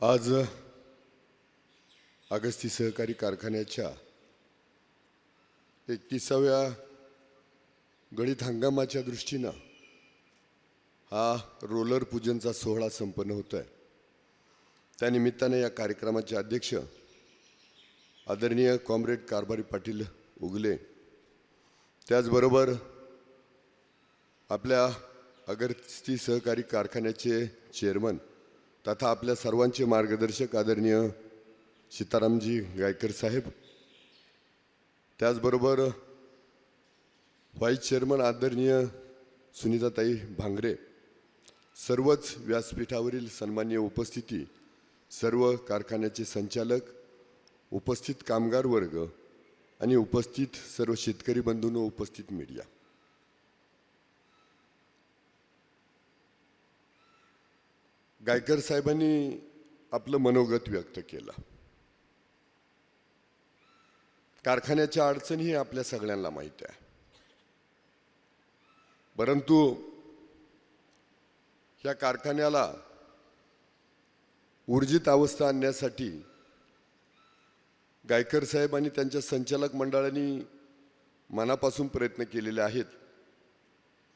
आज अगस्ती सहकारी कारखान्याच्या एकतीसाव्या गणित हंगामाच्या दृष्टीनं हा रोलर पूजनचा सोहळा संपन्न होत आहे त्यानिमित्ताने या कार्यक्रमाचे अध्यक्ष आदरणीय कॉम्रेड कारभारी पाटील उगले त्याचबरोबर आपल्या अगस्ती सहकारी कारखान्याचे चेअरमन तथा आपल्या सर्वांचे मार्गदर्शक आदरणीय सीतारामजी गायकर साहेब. त्याचबरोबर व्हाईस चेअरमन आदरणीय सुनीताताई भांगरे सर्वच व्यासपीठावरील सन्मान्य उपस्थिती सर्व कारखान्याचे संचालक उपस्थित कामगार वर्ग आणि उपस्थित सर्व शेतकरी बंधूंनो उपस्थित मीडिया. गायकर साहेबांनी आपलं मनोगत व्यक्त केलं. कारखान्याच्या अडचणी आपल्या सगळ्यांना माहीत आहे. परंतु या कारखान्याला ऊर्जित अवस्था आणण्यासाठी गायकर साहेब आणि त्यांच्या संचालक मंडळांनी मनापासून प्रयत्न केलेले आहेत.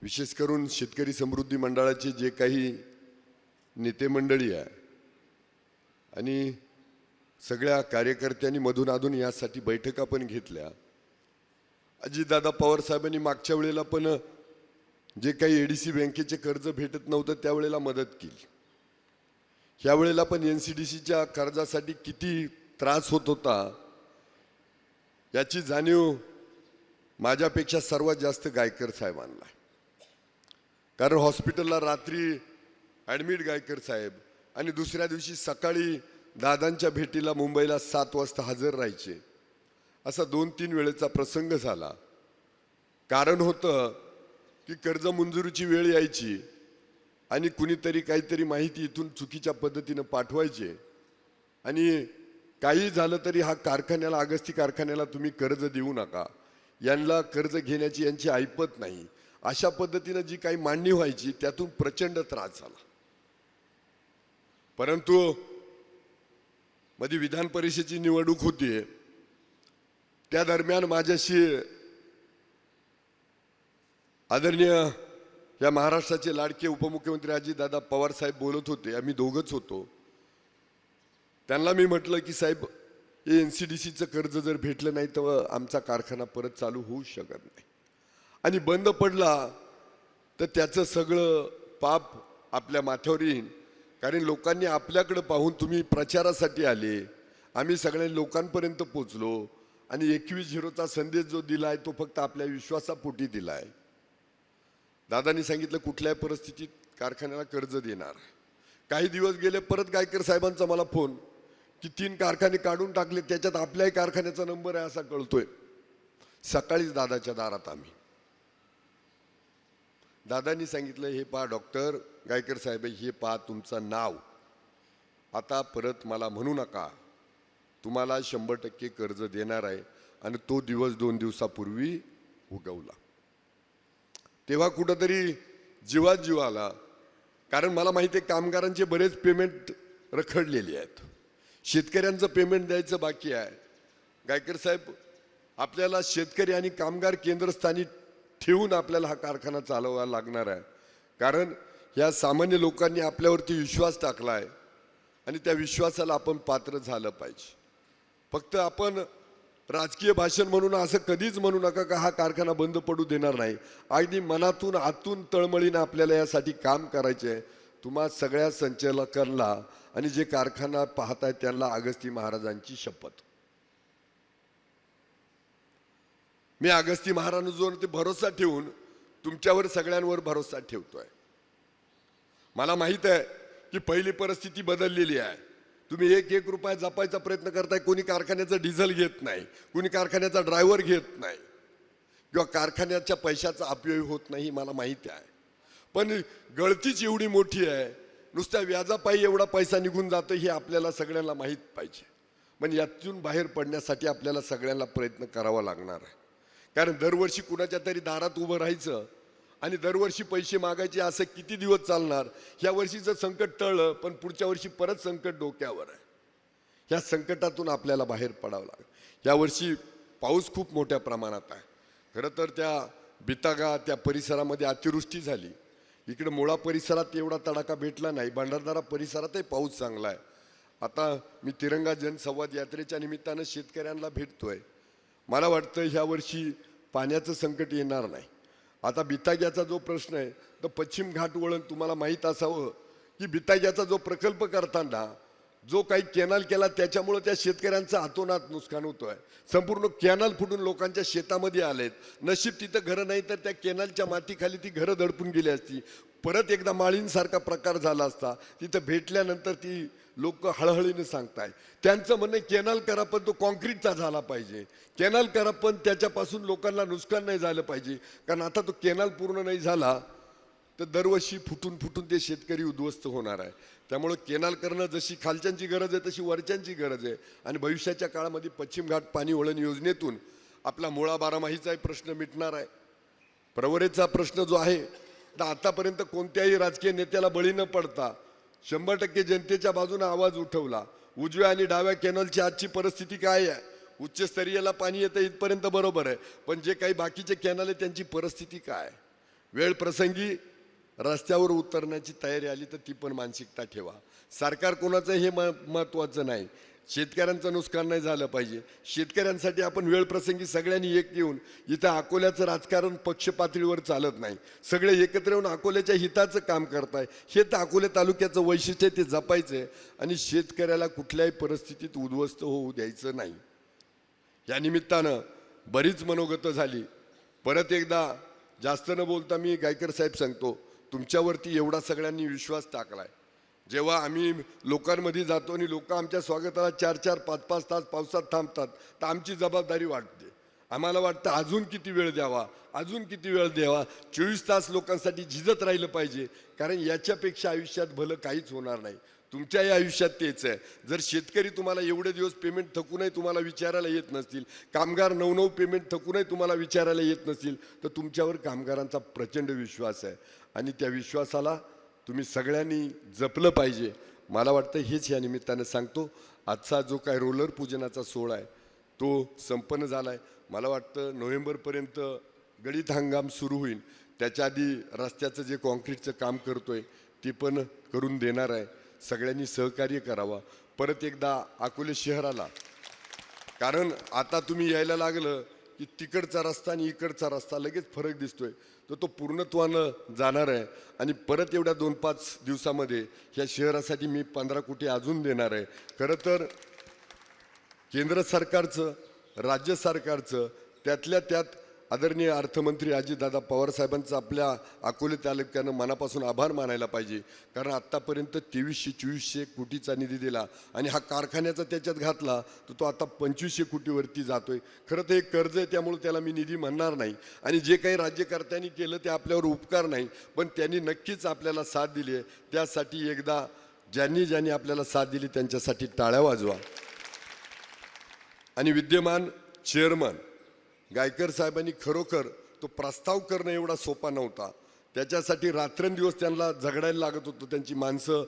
विशेष करून शेतकरी समृद्धी मंडळाचे जे काही नेते मंडळी आहे. आणि सगळ्या कार्यकर्त्यांनी मधून अधून यासाठी बैठका पण घेतल्या. अजितदादा पवार साहेबांनी मागच्या वेळेला पण जे काही एडीसी बँकेचे कर्ज भेटत नव्हतं त्यावेळेला मदत केली. ह्या वेळेला पण एन सी डी सीच्या कर्जासाठी किती त्रास होत होता याची जाणीव माझ्यापेक्षा सर्वात जास्त गायकर साहेबांना कारण हॉस्पिटलला रात्री ॲडमिट गायकर साहेब. आणि दुसऱ्या दिवशी सकाळी दादांच्या भेटीला मुंबईला सात वाजता हजर राहायचे. असा दोन तीन वेळेचा प्रसंग झाला. कारण होतं की कर्ज मंजुरीची वेळ यायची आणि कुणीतरी काहीतरी माहिती इथून चुकीच्या पद्धतीनं पाठवायचे. आणि काही झालं तरी हा कारखान्याला अगस्ती कारखान्याला तुम्ही कर्ज देऊ नका. यांना कर्ज घेण्याची यांची ऐपत नाही. अशा पद्धतीनं जी काही मांडणी व्हायची त्यातून प्रचंड त्रास झाला. परंतु मध्ये विधान परिषदेची निवडणूक होती. त्या दरम्यान माझ्याशी आदरणीय या महाराष्ट्राचे लाडके उपमुख्यमंत्री अजितदादा पवार साहेब बोलत होते. आम्ही दोघंच होतो. त्यांना मी म्हटलं की साहेब हे एन सी डी सीचं कर्ज जर भेटलं नाही तर आमचा कारखाना परत चालू होऊ शकत नाही. आणि बंद पडला तर त्याचं सगळं पाप आपल्या माथ्यावर येईन. कारण लोकांनी आपल्याकडं पाहून तुम्ही प्रचारासाठी आले. आम्ही सगळ्या लोकांपर्यंत पोचलो आणि एकवीस झिरोचा संदेश जो दिला आहे तो फक्त आपल्या विश्वासापोटी दिला आहे दादांनी सांगितलं कुठल्याही परिस्थितीत कारखान्याला कर्ज देणार. काही दिवस गेले परत गायकर साहेबांचा मला फोन की तीन कारखाने काढून टाकले त्याच्यात आपल्याही कारखान्याचा नंबर आहे असा कळतोय. सकाळीच दादाच्या दारात आम्ही. दादांनी सांगितलं हे पहा डॉक्टर गायकर साहेब हे पहा तुमचं नाव. आता परत मला म्हणू नका. तुम्हाला शंभर टक्के कर्ज देणार आहे. आणि तो दिवस दोन दिवसापूर्वी उगवला. तेव्हा कुठंतरी जीवात जीव आला. कारण मला माहिती आहे कामगारांचे बरेच पेमेंट रखडलेले आहेत. शेतकऱ्यांचं पेमेंट द्यायचं बाकी आहे. गायकर साहेब आपल्याला शेतकरी आणि कामगार केंद्रस्थानी ठेवून आपल्याला हा कारखाना चालवावा लागणार आहे. कारण ह्या सामान्य लोकांनी आपल्यावरती विश्वास टाकला आहे आणि त्या विश्वासाला आपण पात्र झालं पाहिजे. फक्त आपण राजकीय भाषण म्हणून असं कधीच म्हणू नका का हा कारखाना बंद पडू देणार नाही. अगदी मनातून आतून तळमळीनं आपल्याला यासाठी काम करायचे आहे. तुम्हा सगळ्या संचालकांना आणि जे कारखाना पाहताय त्यांना अगस्ती महाराजांची शपथ. मी अगस्ती महाराजांवर ते भरोसा ठेवून तुमच्यावर सगळ्यांवर भरोसा ठेवतोय. मला माहीत आहे की पहिली परिस्थिती बदललेली आहे. तुम्ही एक एक रुपया जपायचा प्रयत्न करताय कोणी कारखान्याचं डिझेल घेत नाही कोणी कारखान्याचा ड्रायव्हर घेत नाही किंवा कारखान्याच्या पैशाचा अपव्यय होत नाही मला माहिती आहे. पण गळतीच एवढी मोठी आहे नुसत्या व्याजापायी एवढा पैसा निघून जातो हे आपल्याला सगळ्यांना माहीत पाहिजे. पण यातून बाहेर पडण्यासाठी आपल्याला सगळ्यांना प्रयत्न करावा लागणार आहे. कारण दरवर्षी कुणाच्या तरी दारात उभं राहायचं आणि दरवर्षी पैसे मागायचे असं किती दिवस चालणार? या वर्षीचं संकट टळलं पण पुढच्या वर्षी परत संकट डोक्यावर आहे. या संकटातून आपल्याला बाहेर पडावं लागेल. यावर्षी पाऊस खूप मोठ्या प्रमाणात आहे. खरं तर त्या बितागा त्या परिसरामध्ये अतिवृष्टी झाली. इकडे मुळा परिसरात एवढा तडाखा भेटला नाही. भंडारदारा परिसरातही पाऊस चांगला आहे. आता मी तिरंगा जनसंवाद यात्रेच्या निमित्तानं शेतकऱ्यांना भेटतोय. मला वाटतं ह्या वर्षी पाण्याचं संकट येणार नाही. आता बिताग्याचा जो प्रश्न आहे तर पश्चिम घाट वळण तुम्हाला माहीत असावं की बिताग्याचा जो प्रकल्प करताना जो काही कॅनल केला त्याच्यामुळं त्या शेतकऱ्यांचं हातोनात नुकसान होतोय. संपूर्ण कॅनल फुटून लोकांच्या शेतामध्ये आलेत. नशीब तिथं घरं नाही तर त्या कॅनलच्या मातीखाली ती घरं दडपून गेली असती. परत एकदा माळींसारखा प्रकार झाला असता. तिथं भेटल्यानंतर ती लोक हळहळीने सांगताय त्यांचं म्हणणं आहे, कॅनल करा पण तो कॉन्क्रीटचा झाला पाहिजे. कॅनल करा पण त्याच्यापासून लोकांना नुकसान नाही झालं पाहिजे. कारण आता तो कॅनल पूर्ण नाही झाला तर दरवर्षी फुटून फुटून ते शेतकरी उद्ध्वस्त होणार आहे. त्यामुळं केनाल करणं जशी खालच्यांची गरज आहे तशी वरच्यांची गरज आहे. आणि भविष्याच्या काळामध्ये पश्चिम घाट पाणी वळण योजनेतून आपला मुळा बारामाहीचाही प्रश्न मिटणार आहे. प्रवरेचा प्रश्न जो आहे तर आतापर्यंत कोणत्याही राजकीय नेत्याला बळी न पडता शंभर टक्के जनतेच्या बाजूने आवाज उठवला. उजव्या आणि डाव्या कॅनलची आजची परिस्थिती काय आहे? उच्चस्तरीयला पाणी येतं इथपर्यंत बरोबर आहे. पण जे काही बाकीचे कॅनल आहे त्यांची परिस्थिती काय? वेळ प्रसंगी रस्त्यावर उतरण्याची तयारी आली तर ती पण मानसिकता ठेवा. सरकार कोणाचं हे म महत्त्वाचं नाही. शेतकऱ्यांचं नुकसान नाही झालं पाहिजे. शेतकऱ्यांसाठी आपण वेळ प्रसंगी सगळ्यांनी एक येऊन इथं अकोल्याचं राजकारण पक्ष पातळीवर चालत नाही. सगळे एकत्र येऊन अकोल्याच्या हिताचं काम करताय. हे तर अकोले तालुक्याचं वैशिष्ट्य ते जपायचं आहे आणि शेतकऱ्याला कुठल्याही परिस्थितीत उद्ध्वस्त होऊ द्यायचं नाही. या निमित्तानं बरीच मनोगत झाली. परत एकदा जास्त न बोलता मी गायकर साहेब सांगतो तुमच्यावरती एवढा सगळ्यांनी विश्वास टाकलाय. जेव्हा आम्ही लोकांमध्ये जातो आणि लोक आमच्या स्वागताला चार चार पाच पाच तास पावसात थांबतात तर आमची जबाबदारी वाटते आम्हाला वाटतं अजून किती वेळ द्यावा अजून किती वेळ द्यावा? चोवीस तास लोकांसाठी झिजत राहिलं पाहिजे कारण याच्यापेक्षा आयुष्यात भलं काहीच होणार नाही. तुमच्याही आयुष्यात तेच आहे. जर शेतकरी तुम्हाला एवढे दिवस पेमेंट थकूनही तुम्हाला विचारायला येत नसतील कामगार नऊ नऊ पेमेंट थकूनही तुम्हाला विचारायला येत नसतील तर तुमच्यावर कामगारांचा प्रचंड विश्वास आहे. आणि त्या विश्वासाला तुम्ही सगळ्यांनी जपलं पाहिजे. मला वाटतं हेच या निमित्तानं सांगतो आजचा जो काय रोलर पूजनाचा सोहळा आहे तो संपन्न झाला आहे मला वाटतं नोव्हेंबरपर्यंत गळीत हंगाम सुरू होईल. त्याच्या आधी रस्त्याचं जे कॉन्क्रीटचं काम करतो आहे ते पण करून देणार आहे. सगळ्यांनी सहकार्य करावा. परत एकदा अकोले शहराला. कारण आता तुम्ही यायला लागलं की तिकडचा रस्ता आणि इकडचा रस्ता लगेच फरक दिसतोय. तर तो पूर्णत्वानं जाणार आहे. आणि परत एवढ्या दोन पाच दिवसामध्ये ह्या शहरासाठी मी पंधरा कोटी अजून देणार आहे. खरं तर केंद्र सरकारचं राज्य सरकारचं त्यातल्या त्यात आदरणीय अर्थमंत्री अजितदादा पवारसाहेबांचं आपल्या अकोले तालुक्यानं मनापासून आभार मानायला पाहिजे. कारण आत्तापर्यंत तेवीसशे चोवीसशे कोटीचा निधी दिला आणि हा कारखान्याचा त्याच्यात घातला तर तो आता पंचवीसशे कोटीवरती जातो आहे खरं तर हे कर्ज आहे त्यामुळे त्याला मी निधी म्हणणार नाही. आणि जे काही राज्यकर्त्यांनी केलं ते आपल्यावर उपकार नाही. पण त्यांनी नक्कीच आपल्याला साथ दिली आहे. त्यासाठी एकदा ज्यांनी ज्यांनी आपल्याला साथ दिली त्यांच्यासाठी टाळ्या वाजवा. आणि विद्यमान चेअरमन गायकर साहेबांनी खरोखर तो प्रस्ताव करणं एवढा सोपा नव्हता. त्याच्यासाठी रात्रंदिवस त्यांना झगडायला लागत होतं त्यांची माणसं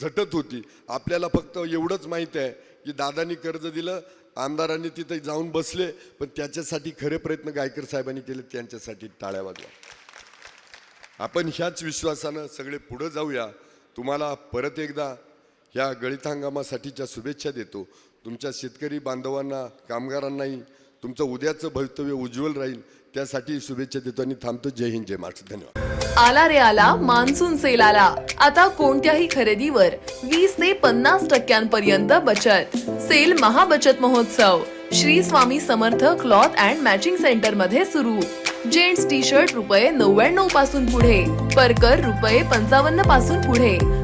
झटत होती. आपल्याला फक्त एवढंच माहीत आहे की दादांनी कर्ज दिलं आमदारांनी तिथे जाऊन बसले पण त्याच्यासाठी खरे प्रयत्न गायकर साहेबांनी केले त्यांच्यासाठी टाळ्या वाजवा. आपण ह्याच विश्वासानं सगळे पुढं जाऊया. तुम्हाला परत एकदा ह्या गळीत हंगामासाठीच्या शुभेच्छा देतो. तुमच्या शेतकरी बांधवांना कामगारांनाही तुमचं उद्याचं भवितव्य उज्ज्वल राहील. त्यासाठी शुभेच्छा देतो आणि थांबतो. जय हिंद जय महाराष्ट्र. धन्यवाद. आला रे आला मान्सून सेल आला. आता कोणत्याही खरेदीवर वीस ते पन्नास टक्क्यांपर्यंत बचत. सेल महाबचत महोत्सव. Shri Swami Samarth cloth and matching सेंटरमध्ये सुरू. जेंट्स टी शर्ट रुपये नव्याण्णवपासून पुढे. परकर रुपये पंचावन्नपासून पुढे.